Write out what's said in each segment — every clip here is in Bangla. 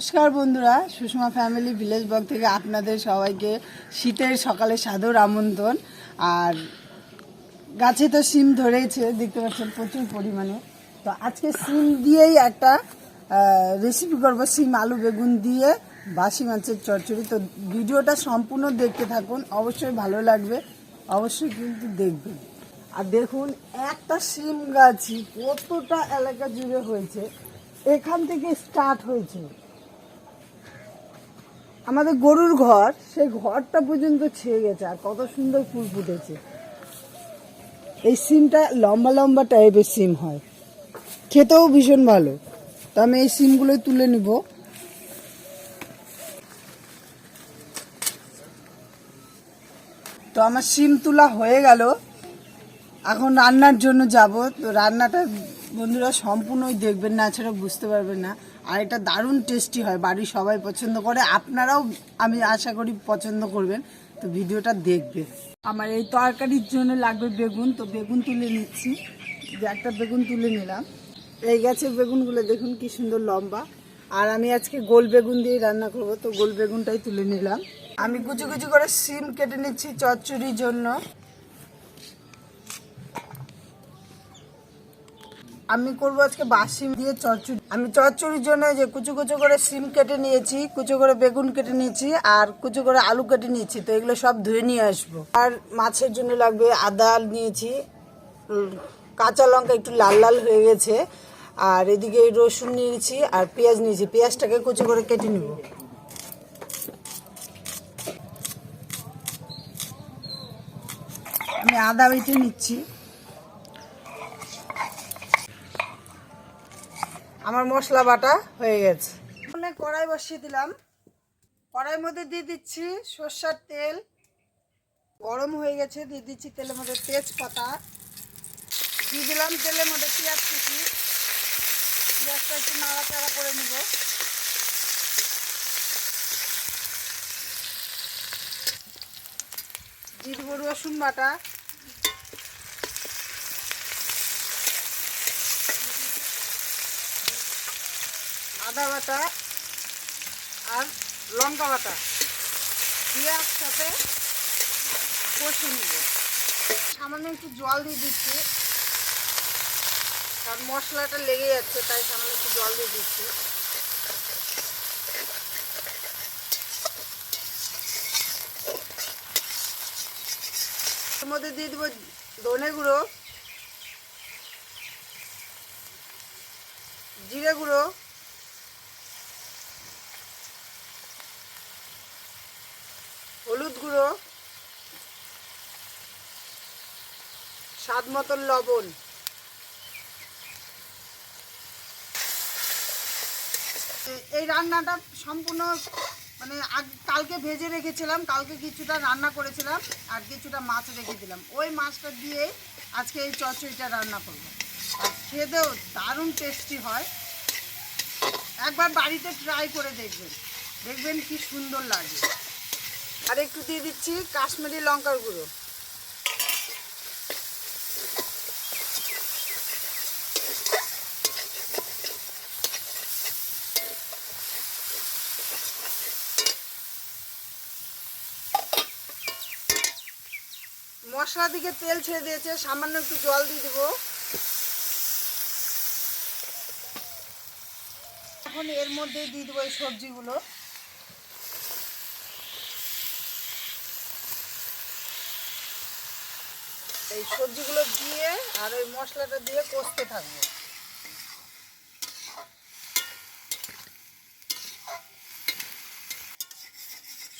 নমস্কার বন্ধুরা, সুষমা ফ্যামিলি ভিলেজ ব্লগ থেকে আপনাদের সবাইকে শীতের সকালে সাদর আমন্ত্রণ। আর গাছে তো সিম ধরেছে, দেখতে পাচ্ছেন প্রচুর পরিমাণে। তো আজকে সিম দিয়েই একটা রেসিপি করব, সিম, আলু, বেগুন দিয়ে বাসি মাছের চচ্চড়ি। তো ভিডিওটা সম্পূর্ণ দেখতে থাকুন, অবশ্যই ভালো লাগবে, অবশ্যই কিন্তু দেখবেন। আর দেখুন, একটা সিম গাছই কতটা এলাকা জুড়ে হয়েছে, এখান থেকে স্টার্ট হয়েছে। আমাদের গরুর ঘর, সেই ঘরটা পর্যন্ত ছেয়ে গেছে আর কত সুন্দর ফুল ফুটেছে। এই সিমটা লম্বা লম্বা টাইপের সিম হয়। খেতেও ভীষণ ভালো। তো আমি এই সিমগুলোই তুলে নিব। তো আমার সিম তোলা হয়ে গেল। এখন রান্নার জন্য যাব। তো রান্নাটা বন্ধুরা সম্পূর্ণই দেখবেন না ছাড়া বুঝতে পারবেন না। আর এটা দারুণ টেস্টি হয়, বাড়ির সবাই পছন্দ করে। আপনারাও আমি আশা করি পছন্দ করবেন। তো ভিডিওটা দেখবে আমার এই তরকারির জন্য লাগবে বেগুন, তো বেগুন তুলে নিচ্ছি। যে একটা বেগুন তুলে নিলাম। এই গাছের বেগুনগুলো দেখুন কি সুন্দর লম্বা। আর আমি আজকে গোল বেগুন দিয়ে রান্না করব, তো গোল বেগুনটাই তুলে নিলাম। আমি কুচি কুচি করে সিম কেটে নিচ্ছি চচ্চড়ির জন্য। আমি করব আজকে বাসি দিয়ে চচ্চড়ি। আমি চচ্চড়ির জন্য যে কুচু কুচু করে সিম কেটে নিয়েছি, কুচু করে বেগুন কেটে নিয়েছি, আর কুচু করে আলু কেটে নিয়েছি। তো এগুলো সব ধুয়ে নিয়ে আসব। আর মাছের জন্য লাগবে আদা নিয়েছি কাঁচা লঙ্কা একটু লাল লাল হয়ে গেছে। আর এদিকে রসুন নিয়েছি আর পেঁয়াজ নিয়েছি। পেঁয়াজটাকে কুচু করে কেটে নিব। আমি আদা বেটে নিচ্ছি। আমার মশলা বাটা হয়ে গেছে। এখানে কড়াই বসিয়ে দিলাম। কড়াইয়ের মধ্যে দিয়ে দিচ্ছি সর্ষার তেল। গরম হয়ে গেছে, দিয়ে দিচ্ছি তেলের মধ্যে তেজপাতা। দিয়ে দিলাম তেলের মধ্যে পেঁয়াজ কুচি। পেঁয়াজটা একটু নাড়াচাড়া করে নিব। দিয়ে রসুন বাটা। আদা বাটা আর লঙ্কা বাটা। দিয়ে একসাথে কষে নিব। সামান্য একটু জল দিয়ে দিচ্ছি। কারণ মশলাটা লেগে যাচ্ছে, তাই সামান্য একটু জল দিয়ে দিচ্ছি। মধ্যে দিয়ে দেবো ধনে গুঁড়ো, জিরে গুঁড়ো গুঁড়ো স্বাদ মতন লবণ, এই রান্নাটা সম্পূর্ণ মানে কালকে ভেজে রেখেছিলাম, কালকে কিছুটা রান্না করেছিলাম আর কিছুটা মাছ রেখে দিলাম। ওই মাছটা দিয়ে আজকে এই চচ্চড়িটা রান্না করব। আর খেতেও দারুণ টেস্টি হয়। একবার বাড়িতে ট্রাই করে দেখবেন। দেখবেন কি সুন্দর লাগে। আর একটু দিয়ে দিচ্ছি কাশ্মীরি লঙ্কার গুঁড়ো। মশলা দিকে তেল ছেড়ে দিয়েছে, সামান্য একটু জল দিয়ে দেবো। এখন এর মধ্যে দিয়ে দেবো এই সবজিগুলো। এই সবজিগুলো দিয়ে আর ওই মশলাটা দিয়ে কষতে থাকব।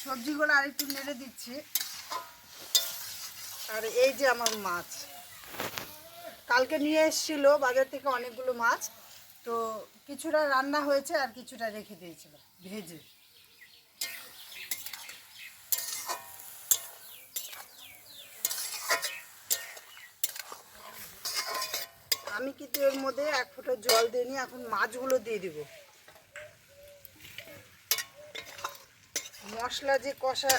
সবজিগুলো আর একটু নেড়ে দিচ্ছি। আর এই যে আমার মাছ। কালকে নিয়ে এসেছিল বাজার থেকে অনেকগুলো মাছ, তো কিছুটা রান্না হয়েছে আর কিছুটা রেখে দিয়েছিল, ভেজে। আমি কিন্তু এর মধ্যে এক ফোঁটা জল দিইনি এখন মাছগুলো দিয়ে দিব। মশলা যে কষা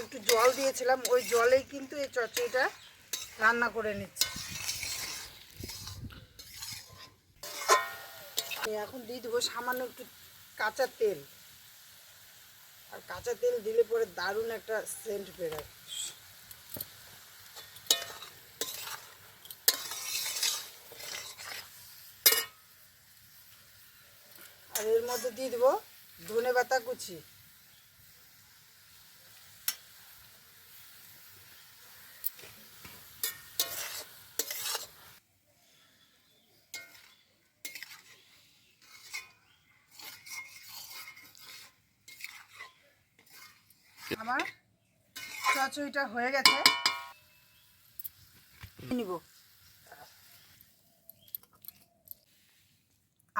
একটু জল দিয়েছিলাম, ওই জলেই কিন্তু এই চচ্চড়িটা রান্না করে নিচ্ছি। এখন দিয়ে দেবো সামান্য একটু কাঁচা তেল। আর কাঁচা তেল দিলে পরে দারুণ একটা সেন্ট বেরোয়। আর এর মধ্যে দিয়ে দেবো ধনে পাতা কুচি। আমার চচড়িটা হয়ে গেছে। নিব।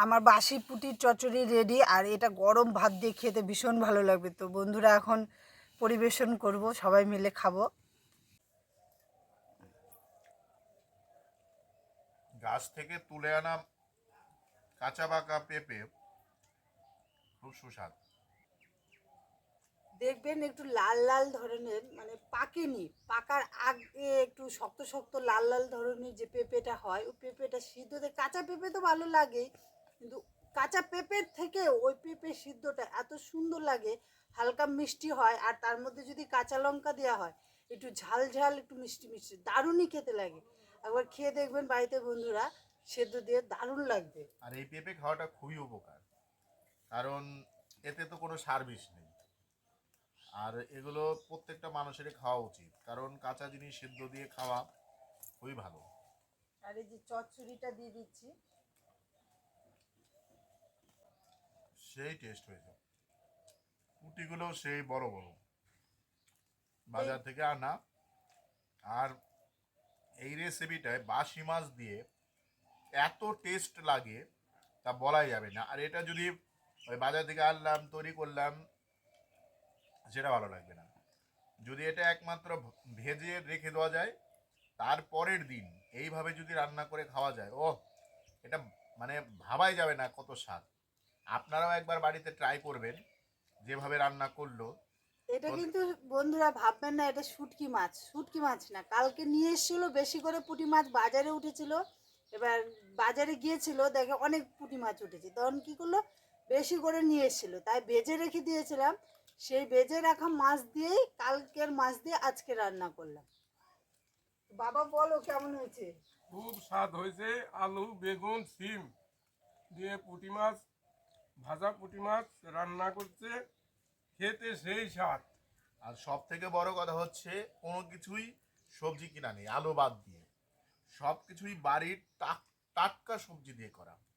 আমার বাসি পুটির চচ্চড়ি রেডি আর এটা গরম ভাত দিয়ে খেতে ভীষণ ভালো লাগবে। তো বন্ধুরা এখন পরিবেশন করব সবাই মিলে খাব। গাছ থেকে তুলে আনা কাঁচা পাকা পেঁপে খুব সুস্বাদ। দেখবেন একটু লাল লাল ধরনের মানে পাকেনি পাকার আগে একটু শক্ত শক্ত লাল লাল ধরনের যে পেঁপেটা হয় ওই পেঁপেটা সিদ্ধতে কাঁচা পেঁপে তো ভালো লাগে কিন্তু কাঁচা পেঁপের থেকে ওই পেঁপে সিদ্ধটা এত সুন্দর লাগে হালকা মিষ্টি হয় আর তার মধ্যে যদি কাঁচা লঙ্কা দেওয়া হয় একটু ঝাল ঝাল একটু মিষ্টি মিষ্টি দারুণই খেতে লাগে। একবার খেয়ে দেখবেন বাড়িতে বন্ধুরা সেদ্ধ দিয়ে দারুণ লাগবে। আর এই পেঁপে খাওয়াটা খুবই উপকার কারণ এতে তো কোনো সার বিষ নেই। আর এগুলো প্রত্যেকটা মানুষেরই খাওয়া উচিত কারণ কাঁচা জিনিস সেদ্ধ দিয়ে খাওয়া খুবই ভালো। আর এই যে চচ্চড়িটা দিয়ে দিচ্ছি সেই টেস্ট হয়েছে কুটিগুলো সেই বড় বড়। বাজার থেকে আনা। আর এই রেসিপিটায় বাসি মাছ দিয়ে এত টেস্ট লাগে, তা বলাই যাবে না। আর এটা যদি ওই বাজার থেকে আনলাম, তৈরি করলাম, সেটা ভালো লাগবে না। যদি এটা একমাত্র ভেজে রেখে দেওয়া যায় তারপরের দিন এইভাবে যদি রান্না করে খাওয়া যায় ও এটা মানে ভাবাই যাবে না কত স্বাদ। আপনারাও একবার বাড়িতে ট্রাই করবেন যেভাবে রান্না করল। এটা কিন্তু বন্ধুরা ভাববেন না এটা শুটকি মাছ শুটকি মাছ না। কালকে নিয়ে এসেছিল বেশি করে পুঁটি মাছ বাজারে উঠেছিল। এবার বাজারে গিয়েছিল দেখে অনেক পুঁটি মাছ উঠেছে। তখন কি করল? বেশি করে নিয়ে এসেছিল। তাই ভেজে রেখে দিয়েছিলাম। সেই ভেজে রাখা মাছ দিয়েই কালকের মাছ দিয়ে আজকে রান্না করলাম। বাবা বলো কেমন হয়েছে? খুব স্বাদ হয়েছে। আলু বেগুন সিম দিয়ে পুঁটি মাছ ভাজা পুঁটি মাছ রান্না করছে, খেতে সেই স্বাদ। আর সব থেকে বড় কথা হচ্ছে, কোনো কিছুই সবজি কিনা নেই, আলু বাদ দিয়ে। সব কিছুই বাড়ির টাক- টাটকা সবজি দিয়ে করা।